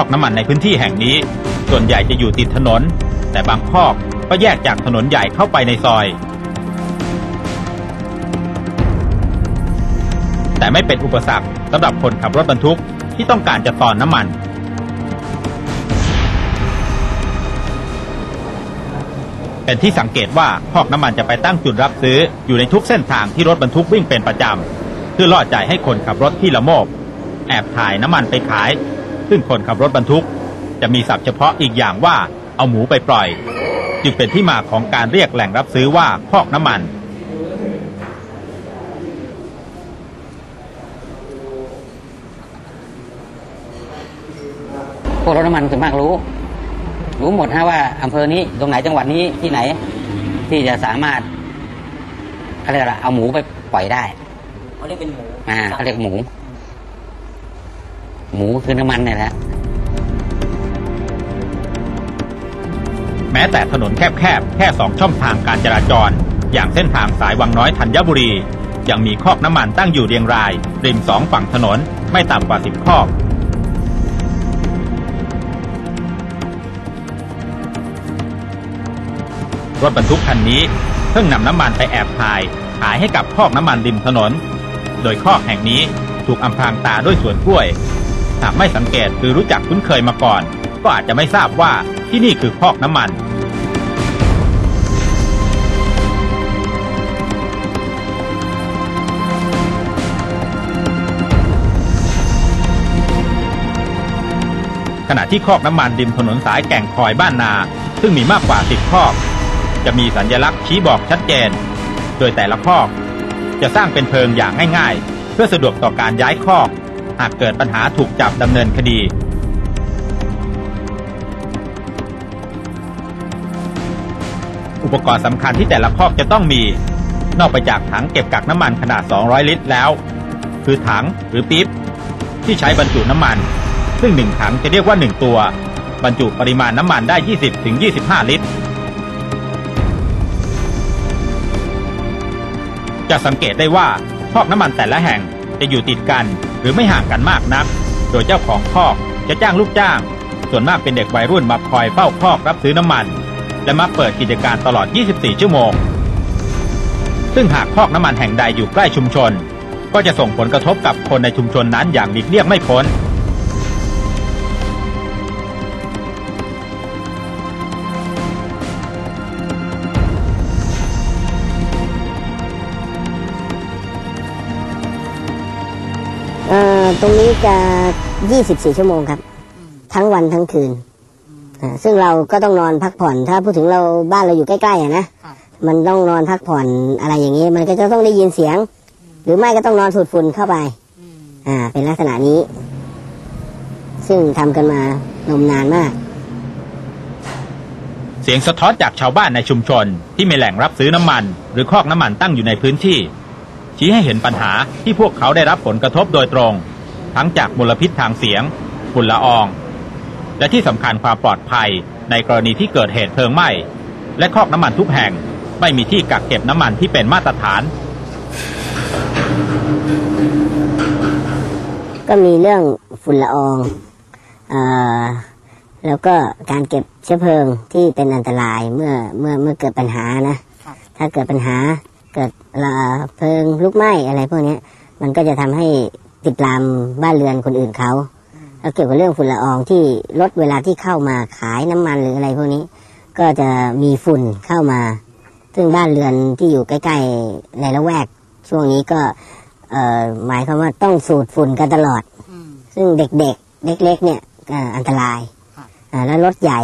อกน้ำมันในพื้นที่แห่งนี้ ส่วนใหญ่จะอยู่ติดถนน แต่บางคอกก็แยกจากถนนใหญ่เข้าไปในซอย แต่ไม่เป็นอุปสรรคสำหรับคนขับรถบรรทุกที่ต้องการจะตอนน้ำมันเป็นที่สังเกตว่าคอกน้ำมันจะไปตั้งจุดรับซื้ออยู่ในทุกเส้นทางที่รถบรรทุกวิ่งเป็นประจำเพื่อล่อใจให้คนขับรถที่ละโมบ แอบถ่ายน้ำมันไปขาย ซึ่งคนขับรถบรรทุก จะมีศัพท์เฉพาะอีกอย่างว่าเอาหมูไปปล่อย จึงเป็นที่มาของการเรียกแหล่งรับซื้อว่าคอกน้ำมัน พวกรถน้ำมันส่วนมากรู้ รู้หมดฮะว่าอำเภอนี้ตรงไหนจังหวัดนี้ที่ไหน ที่จะสามารถเขาเรียกอะไรเอาหมูไปปล่อยได้เขาเรียกเป็นหมูอ่าเขาเรียกหมู หมูคือน้ำมันเนี่ยแหละ แม้แต่ถนนแคบๆ แค่สองช่องทางการจราจร อย่างเส้นทางสายวังน้อยธัญบุรี ยังมีคอกน้ำมันตั้งอยู่เรียงราย ริมสองฝั่งถนนไม่ต่ำกว่าสิบคอก รถบรรทุกคันนี้ เพิ่งนำน้ำมันไปแอบถ่ายขายให้กับคอกน้ำมันริมถนน โดยคอกแห่งนี้ถูกอำพรางตาด้วยสวนกล้วยากไม่สังเกตหรือรู้จักคุ้นเคยมาก่อน ก็อาจจะไม่ทราบว่าที่นี่คือคอกน้ำมันขณะที่คอกน้ำมันริมถนนสายแก่งคอยบ้านนา ซึ่งมีมากกว่า10คอก จะมีสัญลักษณ์ชี้บอกชัดเจน โดยแต่ละคอก จะสร้างเป็นเพิงอย่างง่าย ๆ เพื่อสะดวกต่อการย้ายคอก หากเกิดปัญหาถูกจับดำเนินคดีอุปกรณ์สำคัญที่แต่ละคอกจะต้องมี นอกไปจากถังเก็บกักน้ำมันขนาด 200 ลิตรแล้ว คือถังหรือปี๊บที่ใช้บรรจุน้ำมัน ซึ่งหนึ่งถังจะเรียกว่า 1 ตัว บรรจุปริมาณน้ำมันได้ 20-25 ลิตร จะสังเกตได้ว่าคอกน้ำมันแต่ละแห่งจะอยู่ติดกัน รือไม่ห่างกันมากนัก โดยเจ้าของคอกจะจ้างลูกจ้าง ส่วนมากเป็นเด็กวัยรุ่นมาคอยเฝ้าคอกรับซื้อน้ำมัน และมาเปิดกิจการตลอด 24 ชั่วโมง ซึ่งหากคอกน้ำมันแห่งใดอยู่ใกล้ชุมชน ก็จะส่งผลกระทบกับคนในชุมชนนั้นอย่างหลีกเลี่ยงไม่พ้น ตรงนี้จะ 24 ชั่วโมงครับ ทั้งวันทั้งคืนอ่าซึ่งเราก็ต้องนอนพักผ่อน ถ้าพูดถึงเราบ้านเราอยู่ใกล้ๆอะนะ มันต้องนอนพักผ่อนอะไรอย่างนี้ มันก็จะต้องได้ยินเสียง หรือไม่ก็ต้องนอนสูดฝุ่นเข้าไปอ่า เป็นลักษณะนี้ ซึ่งทำกันมานมนานมาก เสียงสะท้อนจากชาวบ้านในชุมชน ที่มีแหล่งรับซื้อน้ำมัน หรือคอกน้ำมันตั้งอยู่ในพื้นที่ ชี้ให้เห็นปัญหาที่พวกเขาได้รับผลกระทบโดยตรง ทั้งจากมลพิษทางเสียงฝุ่นละออง และที่สำคัญความปลอดภัยในกรณีที่เกิดเหตุเพลิงไหม้ และคอกน้ำมันทุกแห่งไม่มีที่กักเก็บน้ำมันที่เป็นมาตรฐาน ก็มีเรื่องฝุ่นละอองเอ่อแล้วก็การเก็บเชื้อเพลิงที่เป็นอันตรายเมื่อเมื่อเมื่อเกิดปัญหานะ ถ้าเกิดปัญหา เกิดละเพลิงลุกไหม้อะไรพวกเนี้ยมันก็จะทำให้ติดลามบ้านเรือนคนอื่นเขาแล้วเกี่ยวกับเรื่องฝุ่นละอองที่ลดเวลาที่เข้ามาขายน้ำมันหรืออะไรพวกนี้ ก็จะมีฝุ่นเข้ามา ซึ่งบ้านเรือนที่อยู่ใกล้ๆในละแวก ช่วงนี้ก็เอ่อหมายความว่าต้องสูดฝุ่นกันตลอด ซึ่งเด็กๆเล็กๆเนี่ยก็อันตรายอ่าแล้วรถใหญ่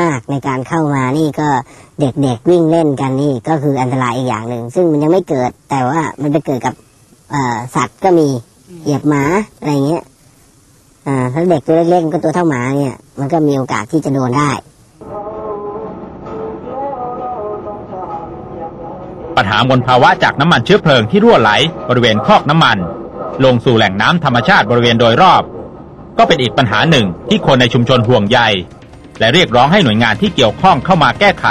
มากในการเข้ามานี่ก็เด็กๆวิ่งเล่นกันนี่ก็คืออันตรายอีกอย่างหนึ่ง ซึ่งมันยังไม่เกิดแต่ว่ามันไปเกิดกับสัตว์ก็มีเหยียบหมาอะไรเงี้ยอ่าถ้าเด็กตัวเล็กๆก็ตัวเท่าหมาเนี่ย มันก็มีโอกาสที่จะโดนได้ ปัญหามลภาวะจากน้ำมันเชื้อเพลิงที่รั่วไหลบริเวณคอกน้ำมัน ลงสู่แหล่งน้ำธรรมชาติบริเวณโดยรอบ ก็เป็นอีกปัญหาหนึ่งที่คนในชุมชนห่วงใย และเรียกร้องให้หน่วยงานที่เกี่ยวข้องเข้ามาแก้ไข